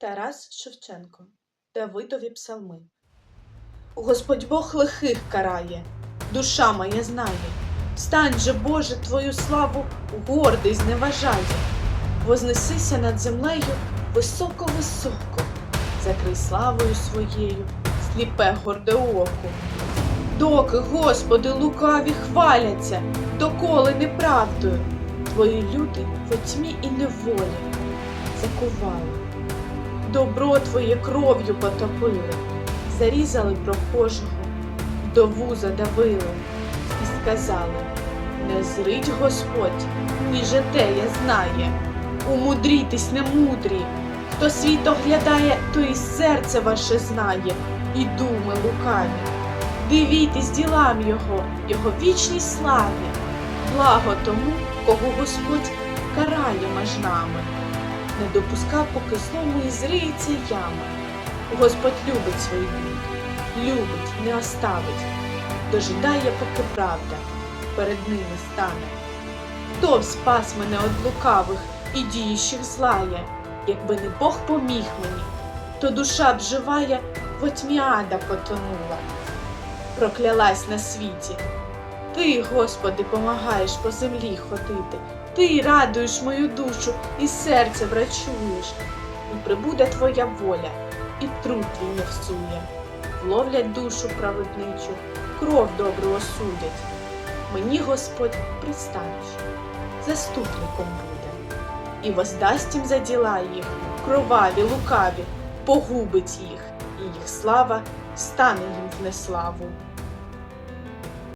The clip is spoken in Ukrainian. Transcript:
Тарас Шевченко. Давидові псалми. Господь Бог лихих карає, душа моя знає. Стань же, Боже, Твою славу гордий зневажає. Вознесися над землею високо-високо, закрий славою своєю, сліпе горде око. Доки, Господи, лукаві хваляться, доколи неправдою, Твої люди во тьмі і неволі закували. Добро Твоє кров'ю потопили, зарізали прохожого, вдову задавили і сказали: Не зрить Господь, ні жете я знає, умудрітесь не мудрі, хто світ оглядає, то і серце ваше знає, і думи лукаві. Дивітесь ділам Його, Його вічній славі, благо тому, кого Господь карає меж нами не допускав, поки знову і зриється яма. Господь любить свій люд, любить, не оставить, дожидає, поки правда перед ними стане. Хто спас мене од лукавих і діючих злає, якби не Бог поміг мені, то душа б живая в тьмі ада потонула, проклялась на світі. Ти, Господи, помагаєш по землі ходити. Ти радуєш мою душу і серце врачуєш, і прибуде твоя воля, і труд твій не всує. Вловлять душу праведничу, кров добру осудять. Мені Господь пристанеш, заступником буде, і воздасть їм за діла їх, кроваві, лукаві, погубить їх, і їх слава стане їм в неславу.